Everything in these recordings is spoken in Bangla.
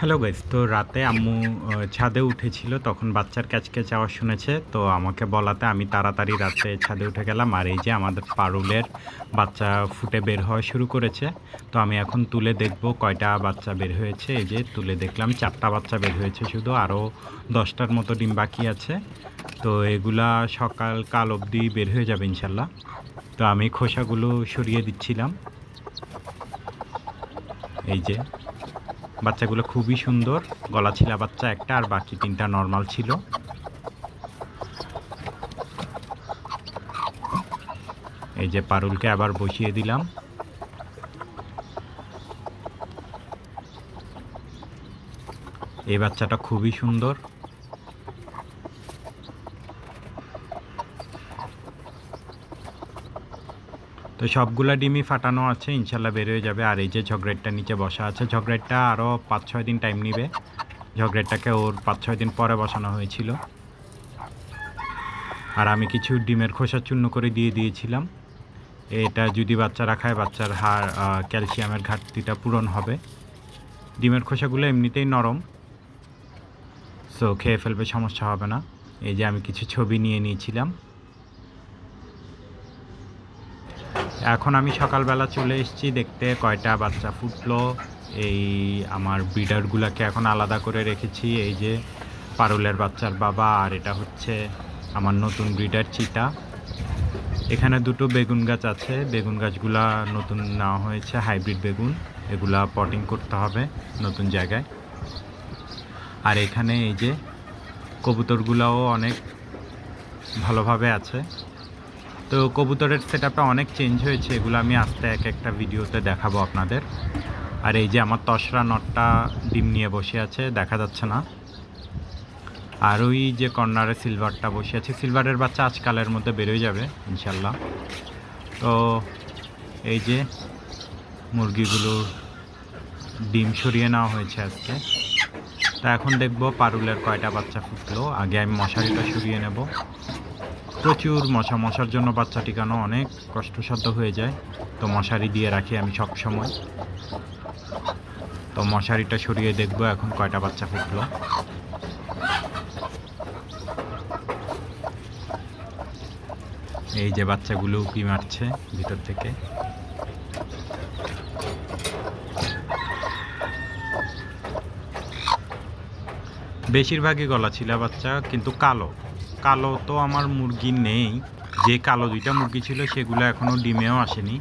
হ্যালো গাইস তো রাতে আম্মু ছাদে উঠেছিল, তখন বাচ্চার ক্যাচক্যাচ আওয়াজ শুনেছে, তো আমাকে বলাতে আমি তাড়াতাড়ি রাতে ছাদে উঠে গেলাম, আর এই যে আমাদের পারুলের বাচ্চা ফুটে বের হওয়া শুরু করেছে, তো আমি এখন তুলে দেখব কয়টা বাচ্চা বের হয়েছে, এই যে তুলে দেখলাম, চারটা বাচ্চা বের হয়েছে শুধু, আরও দশটার মতো ডিম বাকি আছে, তো এগুলা সকাল কাল অবধি বের হয়ে যাবে ইনশাল্লাহ, তো আমি খোসাগুলো সরিয়ে দিচ্ছিলাম, এই যে। বাচ্চাগুলো খুবই সুন্দর, গলা ছিলা বাচ্চা একটা আর বাকি তিনটা নর্মাল ছিল। এই যে পারুলকে আবার বসিয়ে দিলাম। এই বাচ্চাটা খুবই সুন্দর। সবগুলা ডিমই ফাটানো আছে ইনশাল্লাহ বের হয়ে যাবে। আর এই যে ঝগড়েটটা নিচে বসা আছে ঝগড়েটটা আরও পাঁচ ছয় দিন টাইম নিবে। ঝগড়েটটাকে ওর পাঁচ ছয় দিন পরে বসানো হয়েছিল। আর আমি কিছু ডিমের খোসা চূর্ণ করে দিয়ে দিয়েছিলাম। এটা যদি বাচ্চারা খায় বাচ্চার আহ, ক্যালসিয়ামের ঘাটতিটা পূরণ হবে। ডিমের খোসাগুলো এমনিতেই নরম। সো খেয়ে ফেলবে সমস্যা হবে না। এই যে আমি কিছু ছবি নিয়ে নিয়েছিলাম। এখন আমি সকালবেলা চলে এসেছি দেখতে, কয়টা বাচ্চা ফুটলো, এই আমার ব্রিডারগুলোকে এখন আলাদা করে রেখেছি, এই যে পারুলের বাচ্চার বাবা, আর এটা হচ্ছে আমার নতুন ব্রিডার চিতা। এখানে দুটো বেগুন গাছ আছে, বেগুন গাছগুলা নতুন নেওয়া হয়েছে হাইব্রিড বেগুন, এগুলা পটিং করতে হবে নতুন জায়গায়। আর এখানে এই যে কবুতরগুলাও অনেক ভালোভাবে আছে। তো কবুতরের সেট অনেক চেঞ্জ হয়েছে, এগুলো আমি আস্তে এক একটা ভিডিওতে দেখাবো আপনাদের। আর এই যে আমার তসরা নটটা ডিম নিয়ে বসে আছে, দেখা যাচ্ছে না। আর ওই যে কর্নারে সিলভারটা বসে আছে, সিলভারের বাচ্চা আজকালের মধ্যে বেরোয় যাবে, ইনশাল্লাহ। তো এই যে মুরগিগুলোর ডিম সরিয়ে নেওয়া হয়েছে আজকে। তা এখন দেখব পারুলের কয়টা বাচ্চা ফুটলো, আগে আমি মশারিটা সরিয়ে নেব। প্রচুর মশা মশার জন্য বাচ্চা টিকানো অনেক কষ্টসাধ্য হয়ে যায়। তো মশারি দিয়ে রাখি আমি সব সময়। তো মশারিটা সরিয়ে দেখব এখন কয়টা বাচ্চা ফুটলো। এই যে বাচ্চাগুলো উঁকি মারছে ভিতর থেকে। বেশিরভাগই গলা ছিল বাচ্চা, কিন্তু কালো। কালো তো আমার মুরগি নেই। যে কালো দুইটা মুরগি ছিল, সেগুলো এখনও ডিমেও আসেনি।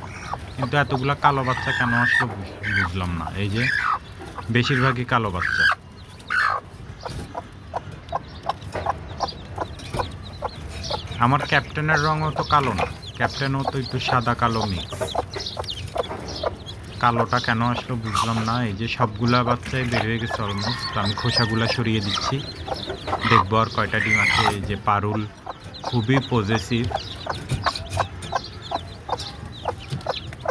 কিন্তু এতগুলা কালো বাচ্চা কেন আসলো বুঝলাম না। এই যে, বেশিরভাগই কালো বাচ্চা। আমার ক্যাপ্টেনের রঙও তো কালো না। ক্যাপ্টেনও তো একটু সাদা কালো মিক্স কালোটা কেন আসলো বুঝলাম না। এই যে সবগুলা বাচ্চাই বের হয়ে গেছে অলমোস্ট আমি খোসাগুলা সরিয়ে দিচ্ছি। দেখব আর কয়টা ডিম আছে, এই যে পারুল, খুবই পজেসিভ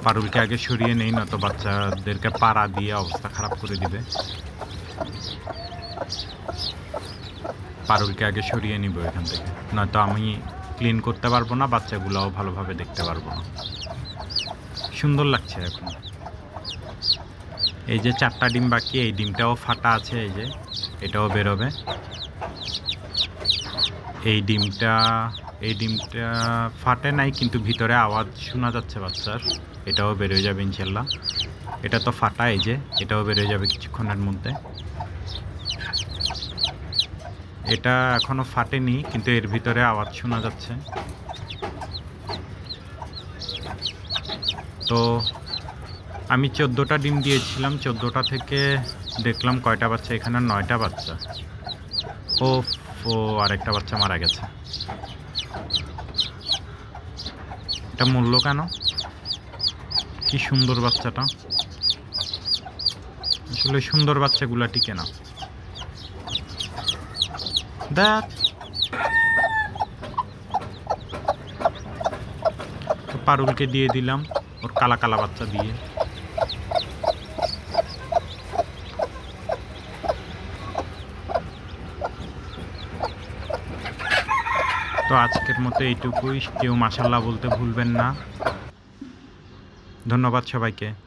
পারুলকে আগে সরিয়ে নেই না তো বাচ্চাদেরকে পাড়া দিয়ে অবস্থা খারাপ করে দিবে। পারুলকে আগে সরিয়ে নিব এখান থেকে। নয়তো আমি ক্লিন করতে পারব না, বাচ্চাগুলোও ভালোভাবে দেখতে পারব না। সুন্দর লাগছে এখন। এই যে চারটা ডিম বাকি, এই ডিমটাও ফাটা আছে, এই যে এটাও বেরোবে। এই ডিমটা এই ডিমটা ফাটে নাই, কিন্তু ভিতরে আওয়াজ শোনা যাচ্ছে বাচ্চার। এটাও বেরোয় যাবে ইনশাল্লাহ। এটা তো ফাটা এই যে, এটাও বেরোয় যাবে কিছুক্ষণের মধ্যে। এটা এখনও ফাটেনি, কিন্তু এর ভিতরে আওয়াজ শোনা যাচ্ছে। তো আমি চোদ্দোটা ডিম দিয়েছিলাম, চোদ্দোটা থেকে দেখলাম কয়টা বাচ্চা, এখানে নয়টা বাচ্চা। ও ও আরেকটা বাচ্চা মারা গেছে। এটা মূল্য কেন? কি সুন্দর বাচ্চাটা। আসলে সুন্দর বাচ্চাগুলা টিকে না। দেখ। পারুলকে দিয়ে দিলাম, ওর কালা কালা বাচ্চা দিয়ে। তো আজকের মতো এইটুকুই। কেউ মাসাল্লাহ বলতে ভুলবেন না। ধন্যবাদ সবাইকে।